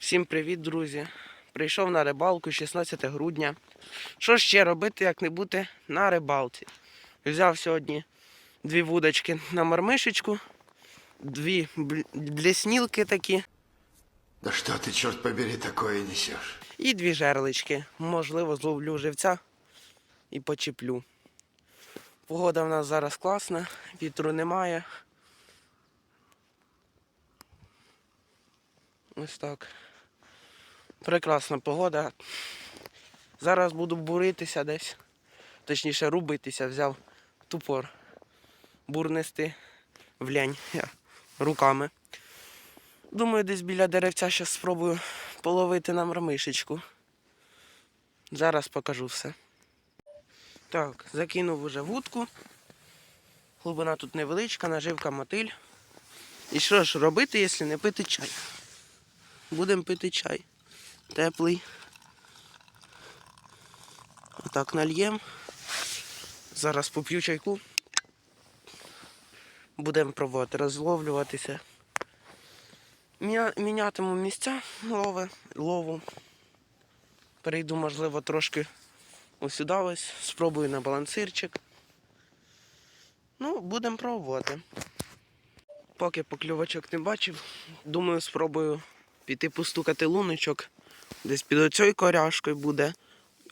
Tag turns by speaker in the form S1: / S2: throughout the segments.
S1: Всім привіт, друзі! Прийшов на рибалку 16 грудня. Що ще робити, як не бути на рибалці? Взяв сьогодні дві вудочки на мармишечку, дві бл- бліснілки такі
S2: Да что ты, черт побери, такое несешь?
S1: і дві жерлички. Можливо, зловлю живця і почеплю. Погода в нас зараз класна, вітру немає. Ось так. Прекрасна погода. Зараз буду буритися десь. Точніше, рубитися, взяв тупор. Бурнести в лянь руками. Думаю, десь біля деревця зараз спробую половити нам рамишечку. Зараз покажу все. Так, закинув уже вудку. Глибина тут невеличка, наживка мотиль. І що ж робити, якщо не пити чай? Будемо пити чай. Теплий. Отак нальємо. Зараз поп'ю чайку. Будемо пробувати розловлюватися. Мінятиму місця лови, лову. Перейду, можливо, трошки ось сюди ось. Спробую на балансирчик. Ну, будемо пробувати. Поки покльовочок не бачив, думаю, спробую піти постукати луночок. Десь під оцею коряшкою буде.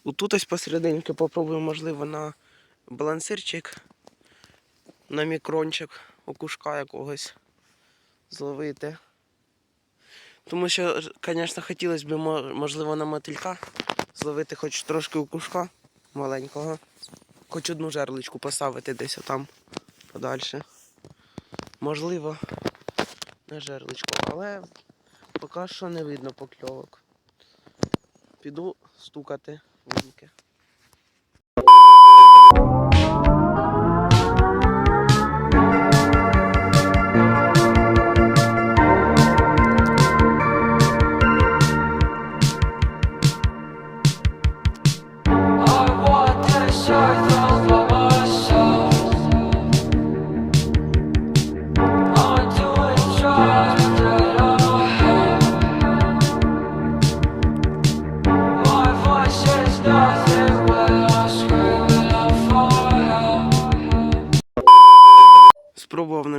S1: Отут ось посерединки попробую, можливо, на балансирчик, на мікрончик, окушка якогось зловити. Тому що, звісно, хотілося б, можливо, на мотилька зловити хоч трошки окушка маленького. Хоч одну жерличку поставити десь отам подальше. Можливо, на жерличку, але поки що не видно покльовок. Піду стукати в
S3: I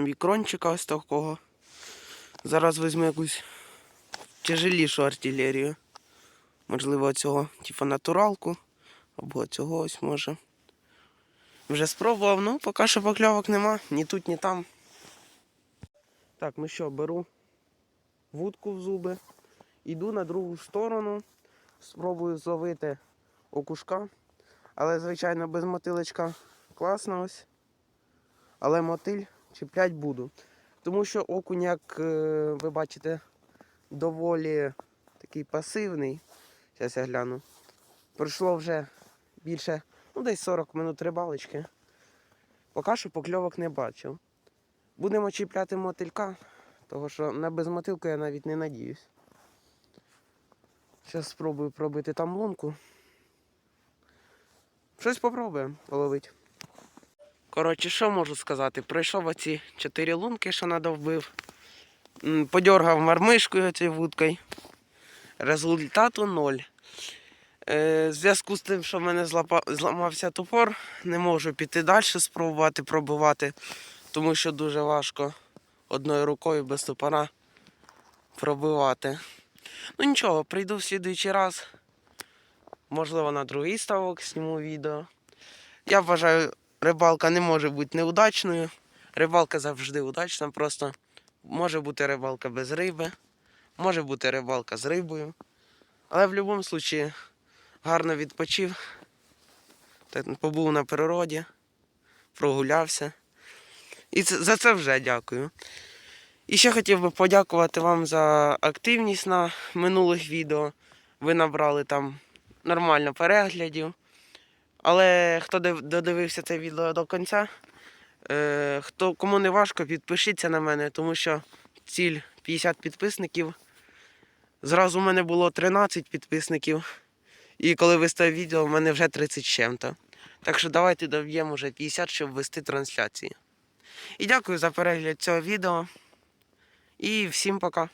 S1: Спробував мікрончика ось такого. Зараз візьму якусь тяжелішу артилерію. Можливо, цього, типу натуралку. Або цього ось може. Вже спробував, ну поки що покльовок нема, ні тут, ні там. Так, ну що, беру вудку в зуби, йду на другу сторону, спробую зловити окушка. Але, звичайно, без мотилечка класно ось. Але мотиль чіплять буду. Тому що окунь, як е, ви бачите, доволі такий пасивний. Зараз я гляну. Пройшло вже більше, ну десь 40 минут рибалочки. Поки що покльовок не бачив. Будемо чіпляти мотилька, тому що на безмотилку я навіть не надіюсь. Зараз спробую пробити там лунку. Щось попробуємо половити. Коротше, що можу сказати? Пройшов оці чотири лунки, що надовбив. М, Подьоргав мармишкою цією вудкою. Результату ноль. Е, в зв'язку з тим, що в мене зламався топор, не можу піти далі, спробувати пробивати, тому що дуже важко одною рукою без топора пробивати. Ну нічого, прийду в слідуючий раз. Можливо, на другий ставок зніму відео. Я вважаю, рибалка не може бути неудачною. Рибалка завжди удачна, просто може бути рибалка без риби, може бути рибалка з рибою. Але в будь-якому випадку гарно відпочив, побув на природі, прогулявся. І за це вже дякую. І ще хотів би подякувати вам за активність на минулих відео. Ви набрали там нормально переглядів. Але хто додивився це відео до кінця, е, хто, кому не важко, підпишіться на мене, тому що ціль 50 підписників. Зразу в мене було 13 підписників. І коли виставив відео, в мене вже 30 з чим-то. Так що давайте доб'ємо вже 50, щоб вести трансляції. І дякую за перегляд цього відео. І всім пока.